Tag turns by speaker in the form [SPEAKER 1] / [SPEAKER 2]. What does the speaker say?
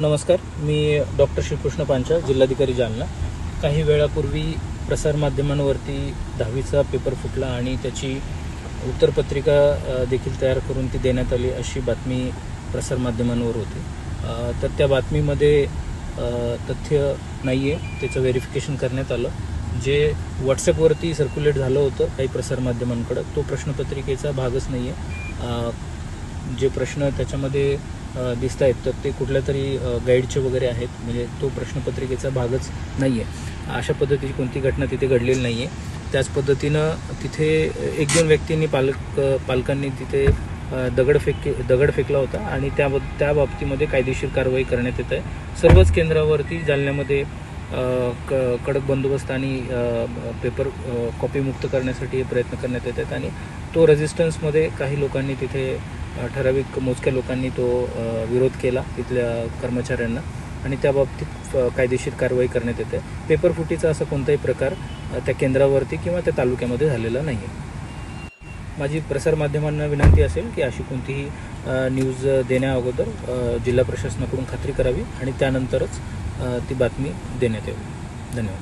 [SPEAKER 1] नमस्कार मी डॉक्टर श्रीकृष्ण पांचा जिल्हाधिकारी जालना. काही वेळापूर्वी प्रसारमाध्यमांवरती दहावीचा पेपर फुटला आणि त्याची उत्तरपत्रिका देखील तयार करून ती देण्यात आली अशी बातमी प्रसारमाध्यमांवर होती. तर त्या बातमीमध्ये तथ्य नाही आहे त्याचं व्हेरिफिकेशन करण्यात आलं. जे व्हॉट्सअपवरती सर्क्युलेट झालं होतं काही प्रसारमाध्यमांकडं तो प्रश्नपत्रिकेचा भागच नाही आहे जे प्रश्न त्याच्यामध्ये दिसत आहेत तर ते कुठल्या तरी गाईडचे वगैरे आहेत. म्हणजे तो प्रश्नपत्रिकेचा भागच नाही आहे अशा पद्धतीची कोणती घटना तिथे घडलेली नाही आहे त्याच पद्धतीनं तिथे एक दोन व्यक्तींनी पालक पालकांनी तिथे दगड फेक दगड फेकला होता आणि त्या त्या बाबतीमध्ये कायदेशीर कारवाई करण्यात येत आहे. सर्वच केंद्रावरती जालन्यामध्ये क कडक बंदोबस्त आणि पेपर कॉपीमुक्त कॉपी मुक्त करण्यासाठी प्रयत्न करण्यात येत आहेत. आणि तो रेझिस्टन्समध्ये काही लोकांनी तिथे ठराविक मोजक्या लोकांनी तो विरोध केला तिथल्या कर्मचाऱ्यांना आणि त्या बाबतीत कायदेशीर कारवाई करण्यात येते. पेपर फुटीचा असा कोणताही प्रकार त्या केंद्रावरती किंवा त्या तालुक्यामध्ये झालेला नाही आहे माझी प्रसारमाध्यमांना विनंती असेल की अशी कोणतीही न्यूज देण्या अगोदर जिल्हा प्रशासनाकडून खात्री करावी आणि त्यानंतरच ती बातमी देण्यात यावी. धन्यवाद.